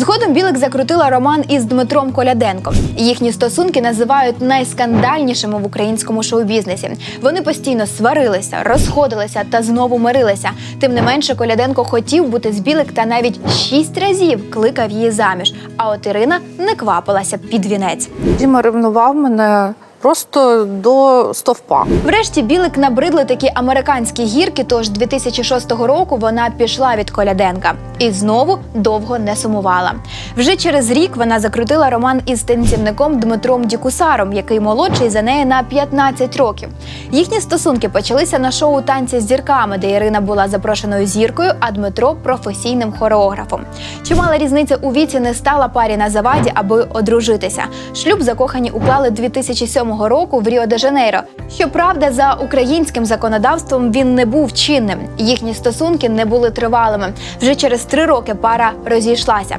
Згодом Білик закрутила роман із Дмитром Коляденком. Їхні стосунки називають найскандальнішими в українському шоу-бізнесі. Вони постійно сварилися, розходилися та знову мирилися. Тим не менше, Коляденко хотів бути з Білик та навіть шість разів кликав її заміж. А от Ірина не квапилася під вінець. Діма ревнував мене просто до стовпа. Врешті Білик набридли такі американські гірки. Тож 2006 року вона пішла від Коляденка і знову довго не сумувала. Вже через рік вона закрутила роман із танцівником Дмитром Дікусаром, який молодший за неї на 15 років. Їхні стосунки почалися на шоу танці з зірками, де Ірина була запрошеною зіркою, а Дмитро професійним хореографом. Чимала різниця у віці не стала парі на заваді, аби одружитися. Шлюб закохані уклали 2007 року в Ріо де Жанейро. Щоправда, за українським законодавством він не був чинним. Їхні стосунки не були тривалими. Вже через три роки пара розійшлася.